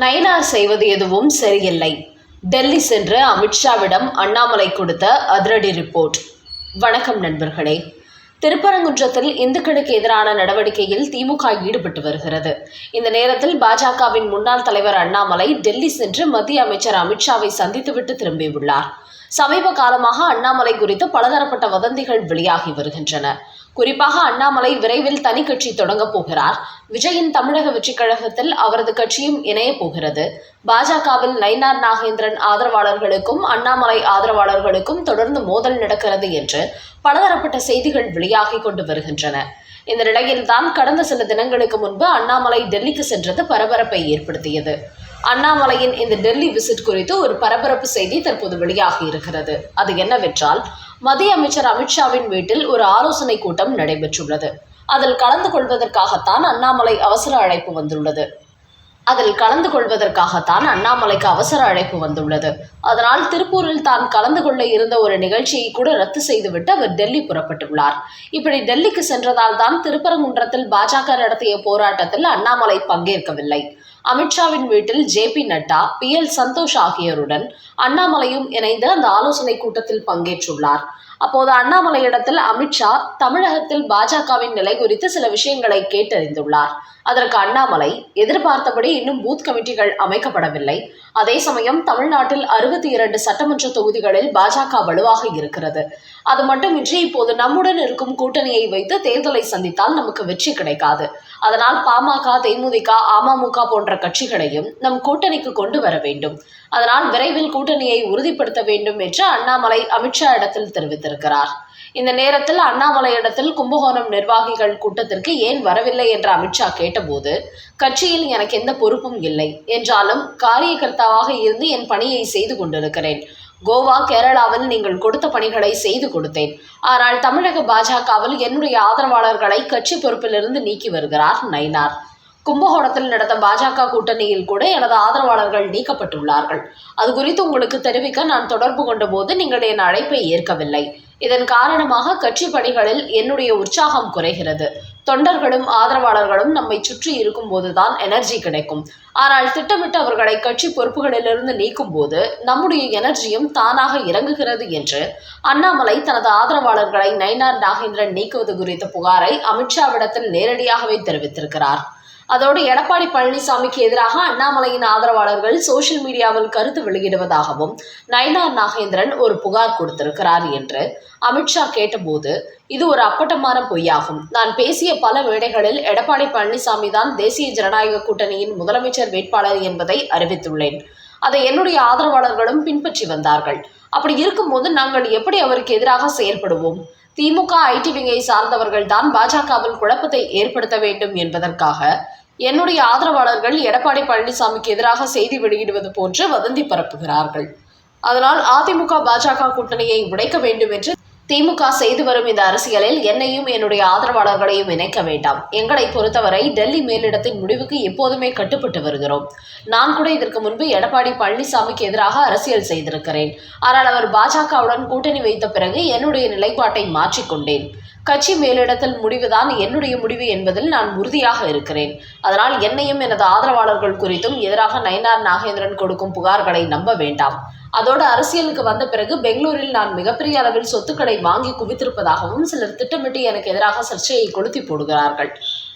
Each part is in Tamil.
நயனார் செய்வது எதுவும் சரியில்லை. டெல்லி சென்று அமித்ஷாவிடம் அண்ணாமலை கொடுத்த அதிரடி ரிப்போர்ட். வணக்கம் நண்பர்களே. திருப்பரங்குன்றத்தில் இந்துக்களுக்கு எதிரான நடவடிக்கையில் திமுக ஈடுபட்டு வருகிறது. இந்த நேரத்தில் பாஜகவின் முன்னாள் தலைவர் அண்ணாமலை டெல்லி சென்று மத்திய அமைச்சர் அமித்ஷாவை சந்தித்துவிட்டு திரும்பியுள்ளார். சமீப காலமாக அண்ணாமலை குறித்து பலதரப்பட்ட வதந்திகள் வெளியாகி வருகின்றன. குறிப்பாக அண்ணாமலை விரைவில் தனி கட்சி தொடங்கப் போகிறார். விஜயின் தமிழக வெற்றிக் கழகத்தில் அவரது கட்சியும் இணையப் போகிறது. பாஜகவில் நயினார் நாகேந்திரன் ஆதரவாளர்களுக்கும் அண்ணாமலை ஆதரவாளர்களுக்கும் தொடர்ந்து மோதல் நடக்கிறது என்று பலதரப்பட்ட செய்திகள் வெளியாகி கொண்டு வருகின்றன. இந்த நிலையில்தான் கடந்த சில தினங்களுக்கு முன்பு அண்ணாமலை டெல்லிக்கு சென்றது பரபரப்பை ஏற்படுத்தியது. அண்ணாமலையின் இந்த டெல்லி விசிட் குறித்து ஒரு பரபரப்பு செய்தி தற்போது வெளியாகி இருக்கிறது. அது என்னவென்றால் மத்திய அமைச்சர் அமித்ஷாவின் வீட்டில் ஒரு ஆலோசனை கூட்டம் நடைபெற்றுள்ளது. அதில் கலந்து கொள்வதற்காகத்தான் அண்ணாமலை அவசர அழைப்பு வந்துள்ளது. அதில் கலந்து கொள்வதற்காகத்தான் அண்ணாமலைக்கு அவசர அழைப்பு வந்துள்ளது. அதனால் திருப்பூரில் தான் கலந்து கொள்ள இருந்த ஒரு நிகழ்ச்சியை கூட ரத்து செய்துவிட்டு அவர் டெல்லி புறப்பட்டுள்ளார். இப்படி டெல்லிக்கு சென்றதால் தான் திருப்பரங்குன்றத்தில் பாஜக நடத்திய போராட்டத்தில் அண்ணாமலை பங்கேற்கவில்லை. அமித்ஷாவின் வீட்டில் J P Nadda B L Santhosh ஆகியோருடன் அண்ணாமலையும் இணைந்து அந்த ஆலோசனை கூட்டத்தில் பங்கேற்றுள்ளார். அப்போது அண்ணாமலையிடத்தில் அமித்ஷா தமிழகத்தில் பாஜகவின் நிலை குறித்து சில விஷயங்களை கேட்டறிந்துள்ளார். அதற்கு அண்ணாமலை எதிர்பார்த்தபடி இன்னும் பூத் கமிட்டிகள் அமைக்கப்படவில்லை. அதே சமயம் தமிழ்நாட்டில் அறுபத்தி இரண்டு சட்டமன்ற தொகுதிகளில் பாஜக வலுவாக இருக்கிறது. அது மட்டுமின்றி இப்போது நம்முடன் இருக்கும் கூட்டணியை வைத்து தேர்தலை சந்தித்தால் நமக்கு வெற்றி கிடைக்காது. அதனால் பாமக தேமுதிக அமமுக போன்ற கட்சிகளையும் நம் கூட்டணிக்கு கொண்டு வர வேண்டும். அதனால் விரைவில் கூட்டணியை உறுதிப்படுத்த வேண்டும் என்று அண்ணாமலை அமித்ஷா இடத்தில் தெரிவித்திருக்கிறார். இந்த நேரத்தில் அண்ணாமலை இடத்தில் கும்பகோணம் நிர்வாகிகள் கூட்டத்திற்கு ஏன் வரவில்லை என்று அமித்ஷா கேட்டபோது கட்சியில் எனக்கு எந்த பொறுப்பும் இல்லை. என்றாலும் காரியகர்த்தாவாக இருந்து என் பணியை செய்து கொண்டிருக்கிறேன். கோவா கேரளாவில் நீங்கள் கொடுத்த பணிகளை செய்து கொடுத்தேன். ஆனால் தமிழக பாஜகவில் என்னுடைய ஆதரவாளர்களை கட்சி பொறுப்பிலிருந்து நீக்கி வருகிறார் நயினார். கும்பகோணத்தில் நடந்த பாஜக கூட்டணியில் கூட எனது ஆதரவாளர்கள் நீக்கப்பட்டுள்ளார்கள். அது குறித்து உங்களுக்கு தெரிவிக்க நான் தொடர்பு கொண்டபோது நீங்கள் என் அழைப்பை ஏற்கவில்லை. இதன் காரணமாக கட்சி பணிகளில் என்னுடைய உற்சாகம் குறைகிறது. தொண்டர்களும் ஆதரவாளர்களும் நம்மை சுற்றி இருக்கும் போதுதான் எனர்ஜி கிடைக்கும். ஆனால் திட்டமிட்டு அவர்களை கட்சி பொறுப்புகளிலிருந்து நீக்கும் போது நம்முடைய எனர்ஜியும் தானாக இறங்குகிறது என்று அண்ணாமலை தனது ஆதரவாளர்களை நயினார் நாகேந்திரன் நீக்குவது குறித்த புகாரை அமித்ஷாவிடத்தில் நேரடியாகவே தெரிவித்திருக்கிறார். அதோடு எடப்பாடி பழனிசாமிக்கு எதிராக அண்ணாமலையின் ஆதரவாளர்கள் சோசியல் மீடியாவில் கருத்து வெளியிடுவதாகவும் நயனார் நாகேந்திரன் ஒரு புகார் கொடுத்திருக்கிறார் என்று அமித்ஷா கேட்டபோது இது ஒரு அப்பட்டமான பொய்யாகும். நான் பேசிய பல வேடைகளில் எடப்பாடி பழனிசாமி தான் தேசிய ஜனநாயக கூட்டணியின் முதலமைச்சர் வேட்பாளர் என்பதை அறிவித்துள்ளேன். அதை என்னுடைய ஆதரவாளர்களும் பின்பற்றி வந்தார்கள். அப்படி இருக்கும்போது நாங்கள் எப்படி அவருக்கு எதிராக செயல்படுவோம்? திமுக ஐடி விங்கை சார்ந்தவர்கள் தான் பாஜகவில் குழப்பத்தை ஏற்படுத்த வேண்டும் என்பதற்காக என்னுடைய ஆதரவாளர்கள் எடப்பாடி பழனிசாமிக்கு எதிராக செய்தி வெளியிடுவது போன்று வதந்தி பரப்புகிறார்கள். அதனால் அதிமுக பாஜக கூட்டணியை உடைக்க வேண்டும் என்று திமுக செய்து வரும் இந்த அரசியலில் என்னையும் என்னுடைய ஆதரவாளர்களையும் இணைக்க வேண்டாம். எங்களை பொறுத்தவரை டெல்லி மேலிடத்தின் முடிவுக்கு எப்போதுமே கட்டுப்பட்டு வருகிறோம். நான் கூட இதற்கு முன்பு எடப்பாடி பழனிசாமிக்கு எதிராக அரசியல் செய்திருக்கிறேன். ஆனால் அவர் பாஜகவுடன் கூட்டணி வைத்த பிறகு என்னுடைய நிலைப்பாட்டை மாற்றிக்கொண்டேன். கட்சி மேலிடத்தில் முடிவுதான் என்னுடைய முடிவு என்பதில் நான் உறுதியாக இருக்கிறேன். அதனால் என்னையும் எனது ஆதரவாளர்கள் குறித்தும் எதிராக நயனார் நாகேந்திரன் கொடுக்கும் புகார்களை நம்ப வேண்டாம். அதோடு அரசியலுக்கு வந்த பிறகு பெங்களூரில் நான் மிகப்பெரிய அளவில் சொத்துக்களை வாங்கி குவித்திருப்பதாகவும் சிலர் திட்டமிட்டு எனக்கு எதிராக சர்ச்சையை கொளுத்தி போடுகிறார்கள்.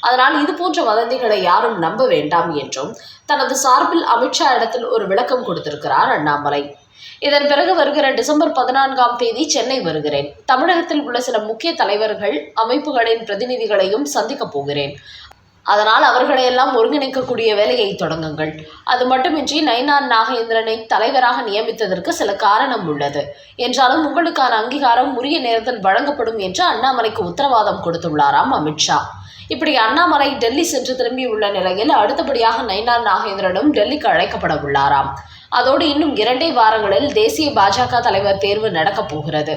அதனால் இது போன்ற வதந்திகளை யாரும் நம்ப வேண்டாம் என்றும் தனது சார்பில் அமித்ஷா இடத்தில் ஒரு விளக்கம் கொடுத்திருக்கிறார் அண்ணாமலை. இதன் பிறகு வருகிற டிசம்பர் பதினான்காம் தேதி சென்னை வருகிறேன். தமிழகத்தில் உள்ள சில முக்கிய தலைவர்கள் அமைப்புகளின் பிரதிநிதிகளையும் சந்திக்கப் போகிறேன். அதனால் அவர்களையெல்லாம் ஒருங்கிணைக்கக்கூடிய வேலையை தொடங்குங்கள். அது மட்டுமின்றி நயினார் நாகேந்திரனை தலைவராக நியமித்ததற்கு சில காரணம் உள்ளது. என்றாலும் உங்களுக்கான அங்கீகாரம் உரிய நேரத்தில் வழங்கப்படும் என்று அண்ணாமலைக்கு உத்தரவாதம் கொடுத்துள்ளாராம் அமித்ஷா. இப்படி அண்ணாமலை டெல்லி சென்று திரும்பியுள்ள நிலையில் அடுத்தபடியாக நயினார் நாகேந்திரனும் டெல்லிக்கு அழைக்கப்பட உள்ளாராம். அதோடு இன்னும் இரண்டே வாரங்களில் தேசிய பாஜக தலைவர் தேர்வு நடக்கப் போகிறது.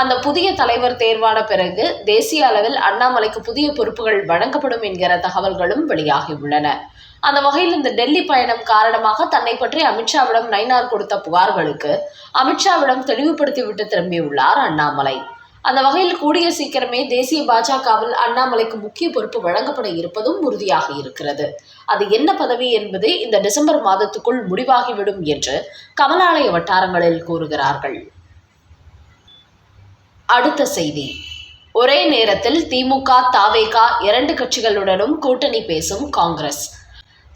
அந்த புதிய தலைவர் தேர்வான பிறகு தேசிய அளவில் அண்ணாமலைக்கு புதிய பொறுப்புகள் வழங்கப்படும் என்கிற தகவல்களும் வெளியாகியுள்ளன அந்த வகையில் இந்த டெல்லி பயணம் காரணமாக தன்னை பற்றி அமித்ஷாவிடம் நைனார் கொடுத்த புகார்களுக்கு அமித்ஷாவிடம் தெளிவுபடுத்திவிட்டு திரும்பியுள்ளார் அண்ணாமலை. அந்த வகையில் கூடிய சீக்கிரமே தேசிய பாஜகவில் அண்ணாமலைக்கு முக்கிய பொறுப்பு வழங்கப்பட இருப்பதும் உறுதியாக இருக்கிறது. அது என்ன பதவி என்பது இந்த டிசம்பர் மாதத்துக்குள் முடிவாகிவிடும் என்று கமலாலய வட்டாரங்களில் கூறுகிறார்கள். அடுத்த செய்தி. ஒரே நேரத்தில் திமுக தாவேகா இரண்டு கட்சிகளுடனும் கூட்டணி பேசும் காங்கிரஸ்.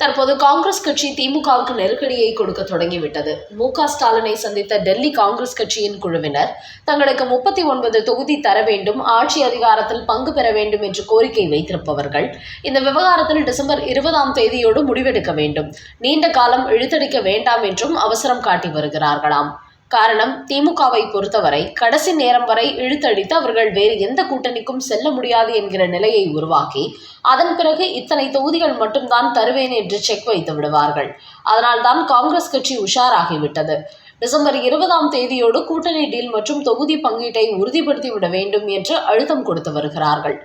தற்போது காங்கிரஸ் கட்சி திமுகவுக்கு நெருக்கடியை கொடுக்க தொடங்கிவிட்டது. மு க ஸ்டாலினை சந்தித்த டெல்லி காங்கிரஸ் கட்சியின் குழுவினர் தங்களுக்கு முப்பத்தி ஒன்பது தொகுதி தர வேண்டும் ஆட்சி அதிகாரத்தில் பங்கு பெற வேண்டும் என்று கோரிக்கை வைத்திருப்பவர்கள் இந்த விவகாரத்தில் டிசம்பர் இருபதாம் தேதியோடு முடிவெடுக்க வேண்டும். நீண்ட காலம் இழுத்தடிக்க வேண்டாம் என்றும் அவசரம் காட்டி வருகிறார்களாம். காரணம் திமுகவை பொறுத்தவரை கடைசி நேரம் வரை இழுத்தடித்து அவர்கள் வேறு எந்த கூட்டணிக்கும் செல்ல முடியாது என்கிற நிலையை உருவாக்கி அதன் பிறகு இத்தனை தொகுதிகள் மட்டும்தான் தருவேன் என்று செக் வைத்து விடுவார்கள். அதனால்தான் காங்கிரஸ் கட்சி உஷாராகிவிட்டது. டிசம்பர் இருபதாம் தேதியோடு கூட்டணி டீல் மற்றும் தொகுதி பங்கீட்டை உறுதிப்படுத்தி விட வேண்டும் என்று அழுத்தம் கொடுத்து வருகிறார்கள்.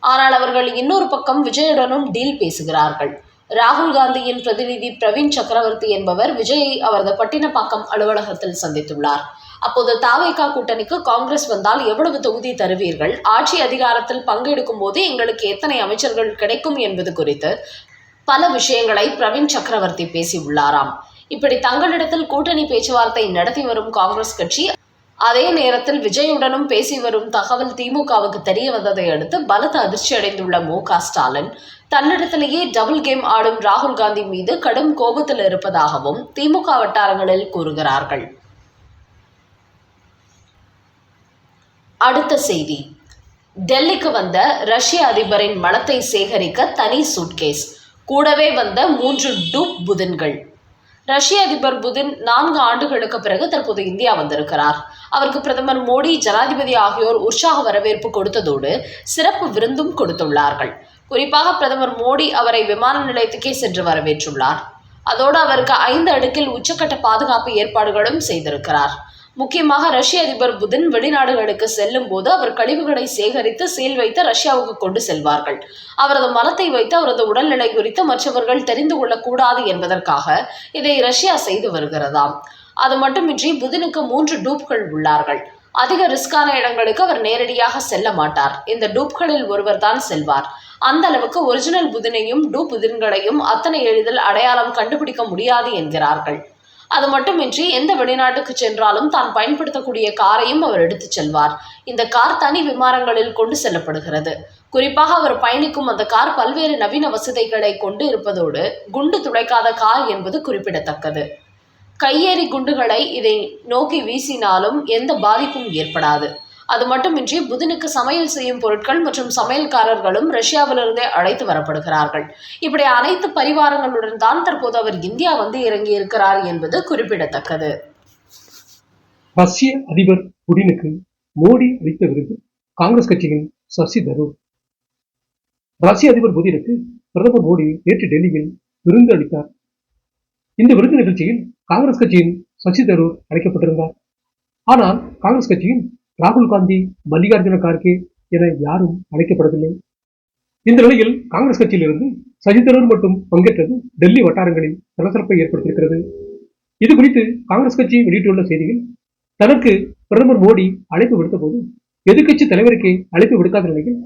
ஆனால் அவர்கள் இன்னொரு பக்கம் விஜயுடனும் டீல் பேசுகிறார்கள். ராகுல் காந்தியின் பிரதிநிதி பிரவீன் சக்கரவர்த்தி என்பவர் விஜயை அவரது பட்டினப்பாக்கம் அலுவலகத்தில் சந்தித்துள்ளார். அப்போது தாவேகா கூட்டணிக்கு காங்கிரஸ் வந்தால் எவ்வளவு தொகுதி தருவீர்கள்? ஆட்சி அதிகாரத்தில் பங்கெடுக்கும் போது எங்களுக்கு எத்தனை அமைச்சர்கள் கிடைக்கும் என்பது குறித்து பல விஷயங்களை பிரவீன் சக்கரவர்த்தி பேசியுள்ளாராம். இப்படி தங்களிடத்தில் கூட்டணி பேச்சுவார்த்தை நடத்தி வரும் காங்கிரஸ் கட்சி அதே நேரத்தில் விஜயுடனும் பேசி வரும் தகவல் திமுகவுக்கு தெரிய வந்ததை அடுத்து பலத்த அதிர்ச்சி அடைந்துள்ள மு க ஸ்டாலின் தன்னிடத்திலேயே டபுள் கேம் ஆடும் ராகுல் காந்தி மீது கடும் கோபத்தில் இருப்பதாகவும் திமுக வட்டாரங்களில் கூறுகிறார்கள். அடுத்த செய்தி. டெல்லிக்கு வந்த ரஷ்ய அதிபரின் மனத்தை சேகரிக்க தனி சூட்கேஸ். கூடவே வந்த மூன்று டூப் புதன்கள். ரஷ்ய அதிபர் புதின் நான்கு ஆண்டுகளுக்கு பிறகு தற்போது இந்தியா வந்திருக்கிறார். அவருக்கு பிரதமர் மோடி ஜனாதிபதி ஆகியோர் உற்சாக வரவேற்பு கொடுத்ததோடு சிறப்பு விருந்தும் கொடுத்துள்ளார்கள். குறிப்பாக பிரதமர் மோடி அவரை விமான நிலையத்துக்கே சென்று வரவேற்றுள்ளார். அதோடு அவருக்கு ஐந்து அடுக்கில் உச்சக்கட்ட பாதுகாப்பு ஏற்பாடுகளும் செய்திருக்கிறார். முக்கியமாக ரஷ்ய அதிபர் புதின் வெளிநாடுகளுக்கு செல்லும் போது அவர் கழிவுகளை சேகரித்து சீல் வைத்து ரஷ்யாவுக்கு கொண்டு செல்வார்கள். அவரது மலத்தை வைத்து அவரது உடல்நிலை குறித்து மற்றவர்கள் தெரிந்து கொள்ளக்கூடாது என்பதற்காக இதை ரஷ்யா செய்து வருகிறதாம். அது மட்டுமின்றி புதினுக்கு மூன்று டூப்கள் உள்ளார்கள். அதிக ரிஸ்கான இடங்களுக்கு அவர் நேரடியாக செல்ல மாட்டார். இந்த டூப்களில் ஒருவர் தான் செல்வார். அந்த அளவுக்கு ஒரிஜினல் புதினையும் டூப் புதின்களையும் அத்தனை எளிதில் அடையாளம் கண்டுபிடிக்க முடியாது என்கிறார்கள். அது மட்டுமின்றி எந்த வெளிநாட்டுக்கு சென்றாலும் தான் பயன்படுத்தக்கூடிய காரையும் அவர் எடுத்துச் செல்வார். இந்த கார் தனி விமானங்களில் கொண்டு செல்லப்படுகிறது. குறிப்பாக அவர் பயணிக்கும் அந்த கார் பல்வேறு நவீன வசதிகளை கொண்டு இருப்பதோடு குண்டு துளைக்காத கார் என்பது குறிப்பிடத்தக்கது. கையேறி குண்டுகளை இதை நோக்கி வீசினாலும் எந்த பாதிப்பும் ஏற்படாது. அது மட்டுமின்றி புதினுக்கு சமையல் செய்யும் பொருட்கள் மற்றும் சமையல்காரர்களும் ரஷ்யாவிலிருந்தே அழைத்து வரப்படுகிறார்கள். இப்படி அனைத்து பரிவாரங்களுடன் தான் தற்போது அவர் இந்தியா வந்து இறங்கி இருக்கிறார் என்பது குறிப்பிடத்தக்கது. ரஷ்ய அதிபர் புடினுக்கு மோடி அளித்த விருது காங்கிரஸ் கட்சியின் சசி தரூர். ரஷ்ய அதிபர் புதினுக்கு பிரதமர் மோடி நேற்று டெல்லியில் விருந்து அளித்தார். இந்த விருது நிகழ்ச்சியில் காங்கிரஸ் கட்சியின் சசி தரூர் அழைக்கப்பட்டிருந்தார். ஆனால் காங்கிரஸ் கட்சியின் ராகுல் காந்தி மல்லிகார்ஜுன கார்கே என யாரும் அழைக்கப்படவில்லை. இந்த நிலையில் காங்கிரஸ் கட்சியிலிருந்து சசி தரூர் மட்டும் பங்கேற்றது டெல்லி வட்டாரங்களில் சலசலப்பை ஏற்படுத்தியிருக்கிறது. இது குறித்து காங்கிரஸ் கட்சி வெளியிட்டுள்ள செய்தியில் தனக்கு பிரதமர் மோடி அழைப்பு விடுத்த போது எதிர்க்கட்சி தலைவருக்கே அழைப்பு விடுக்காத நிலையில்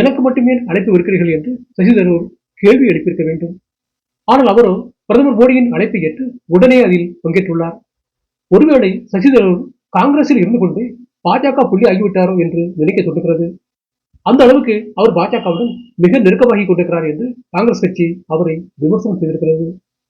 எனக்கு மட்டுமே அழைப்பு விடுக்கிறீர்கள் என்று சசி தரூர் கேள்வி எழுப்பியிருக்க வேண்டும். ஆனால் அவரோ பிரதமர் மோடியின் அழைப்பை ஏற்று உடனே அதில் பங்கேற்றுள்ளார். ஒருவேளை சசி தரூர் காங்கிரஸில் இருந்து கொண்டு பாஜக புள்ளி ஆகிவிட்டாரோ என்று நினைக்க சொல்லுகிறது. அந்த அளவுக்கு அவர் பாஜகவுடன் மிக நெருக்கமாகி கொண்டிருக்கிறார் என்று காங்கிரஸ் கட்சி அவரை விமர்சனம் செய்திருக்கிறது.